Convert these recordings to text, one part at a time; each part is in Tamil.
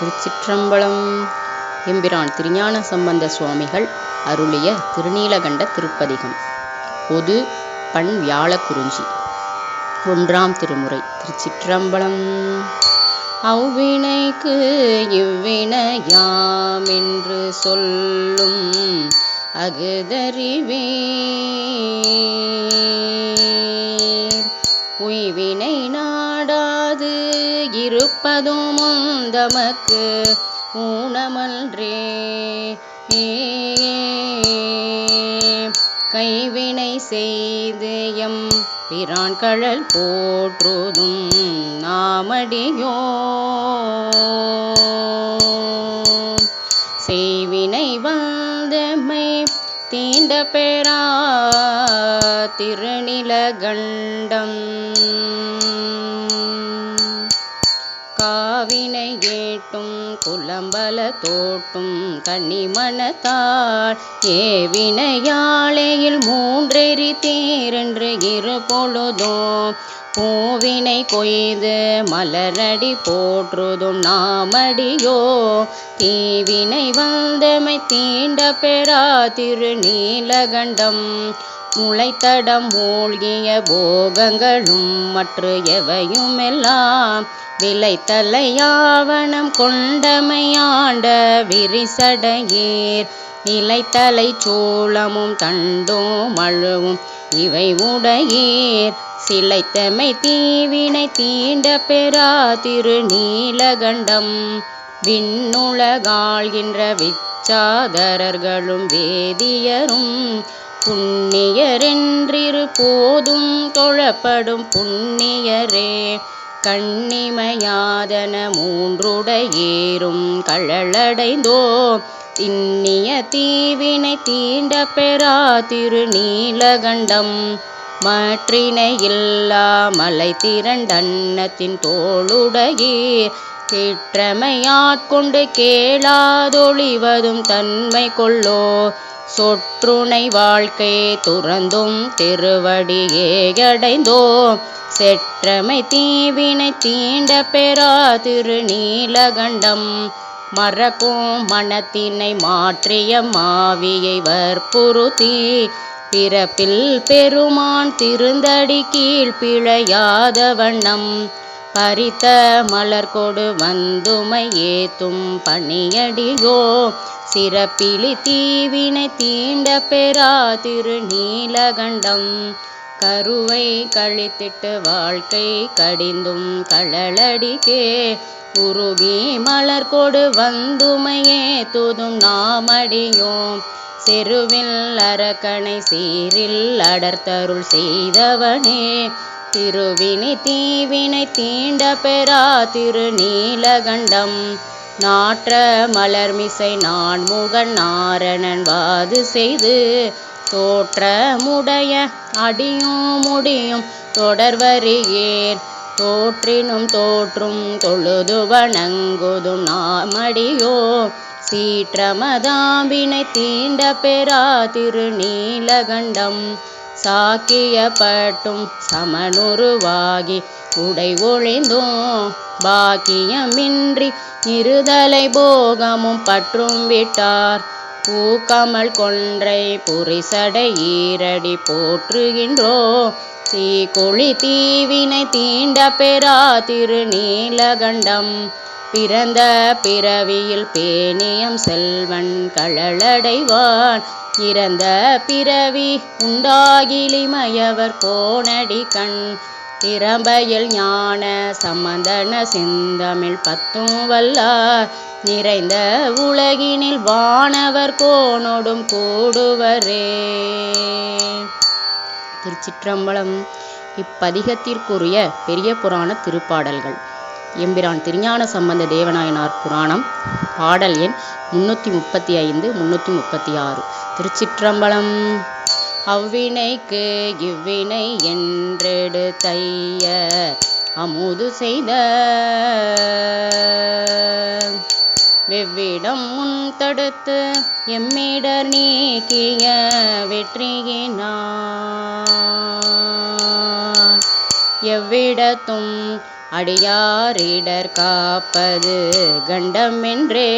திருச்சிற்றம்பலம். எம்பிரான் திருஞான சம்பந்த சுவாமிகள் அருளிய திருநீலகண்ட திருப்பதிகம். பொது பண் வியாழக்குறிஞ்சி ஒன்றாம் திருமுறை திருச்சிற்றம்பலம். அவ்வினைக்கு இவ்வினையாமென்று சொல்லும் அகுதறிவே உய்வினை இருப்பதும் தமக்கு ஊனமன்றே. கைவினை செய்து எம் பிரான் கழல் போற்றுதும் நாமடியோ. செய்வினை வந்தமை தீண்ட பெறா திருநில கண்டம் காவினை ஏட்டும் குலம்பல தோட்டும் கன்னிமணத்தாள் ஏவினையாளையில் மூன்றெறி தேரென்று இரு பொழுதும் பூவினை கொய்து மலரடி போற்றுதும் நாமடியோ. தீவினை வந்தமை தீண்ட பெறா திருநீலகண்டம் முளைத்தடம் மூழ்கிய போகங்களும் மற்ற எவையுமெல்லாம்? விளைத்தலையாவணம் கொண்டமையாண்ட விரிசடையீர். நிலைத்தலை சோளமும் தண்டும் மழுவும் இவை உடையீர். சிலைத்தமை தீவினை தீண்ட பெறா திருநீலகண்டம். விண்ணுலகாள்கின்ற விச்சாதரர்களும் வேதியரும் புண்ணியரென்றிரு போதும் தொழப்படும் புண்ணியரே. கண்ணிமையாதன மூன்றுடையேறும் கழலடைந்தோ திண்ணிய தீவினை தீண்ட பெறா திருநீலகண்டம். மாற்றினை இல்லா மலை திரண்டன்னத்தின் தோளுடையீர். கேற்றமையாட்கொண்டு கேளாதொழிவதும் தன்மை கொள்ளோ. சொற்றுனை வாழ்க்கை துறந்தும் திருவடியே அடைந்தோ. செற்றமை தீவினை தீண்ட பெறா திருநீலகண்டம். மறக்கும் மனத்தினை மாற்றிய மாவியை வற்புறுத்தி. பிறப்பில் பெருமான் திருந்தடி கீழ் பிழையாத வண்ணம். பறித்த மலர் கொடு வந்துமை ஏத்தும் பணியடியோ? சிறப்பிலி தீவினை தீண்ட பெறா திருநீலகண்டம். கருவை கழித்திட்டு வாழ்க்கை கடிந்தும் கழலடிக்கே. உருகி மலர் கொடு வந்துமையே தூதும் நாமடியோம் செருவில் அரக்கனை சீரில் அடர்த்தருள் செய்தவனே. திருவினை தீவினை தீண்ட பெறா திருநீலகண்டம். நாற்ற மலர்மிசை நான்முகன் நாரணன் வாது செய்து தோற்றமுடைய அடியும் முடியும் தொடர்வரியேர் தோற்றினும் தோற்றும் தொழுது வணங்குதும் நாமடியோ. சீற்றமதாம்பினை தீண்ட பெறா திருநீலகண்டம். சாக்கியப்பட்டும் சமனுருவாகி உடை ஒழிந்தோம் பாக்கியமின்றி இருதலை போகமும் பற்றும் விட்டார். பூக்கமல் கொன்றை புரிசடை ஈரடி போற்றுகின்றோ தீக்குழி தீவினை தீண்ட பெறா திருநீலகண்டம். பிறந்த பிறவியில் பேணியம் செல்வன் கழலடைவான். இறந்த பிறவி உண்டாகிலிமயவர் கோணடி கண். திறம்பையில் ஞான சம்பந்தன சிந்தமிழ் பத்தும் வல்லார். நிறைந்த உலகினில் வானவர் கோணோடும் கூடுவரே. திருச்சிற்றம்பலம். இப்பதிகத்திற்குரிய பெரிய புராண திருப்பாடல்கள். எம்பிரான் திருஞான சம்பந்த தேவநாயனார் புராணம். பாடல் எண் முன்னூற்றி முப்பத்தி ஐந்து முன்னூற்றி முப்பத்தி ஆறு திருச்சிற்றம்பலம். அவ்வினைக்கு இவ்வினை என்றெடுத்தைய அமுது செய்த வெவ்விடம் முன் தடுத்து எம்மிடர் நீக்கிய வெற்றியினான் எவ்விடத்தும் அடியாரிடர் காப்பது கண்டமென்றே.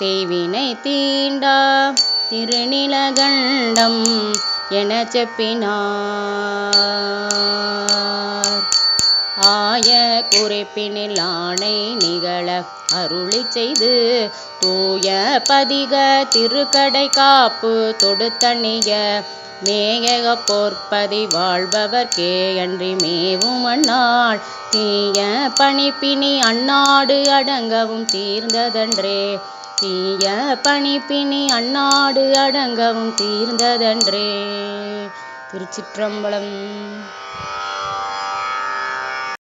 செய்வினை தீண்டா திருநிலகண்டம் என செப்பினார். ஆய குறிப்பினில் ஆணை நிகழ அருளி செய்து தூய பதிக திருக்கடை காப்பு தொடுத்தணிய மேயக போர்ப்பதி வாழ்பவர்க்கே அன்றி மேவும் அண்ணாள் தீய பணிப்பினி அந்நாடு அடங்கவும் தீர்ந்ததன்றே. தீய பணிப்பினி அந்நாடு அடங்கவும் தீர்ந்ததன்றே. திருச்சிற்றம்பலம்.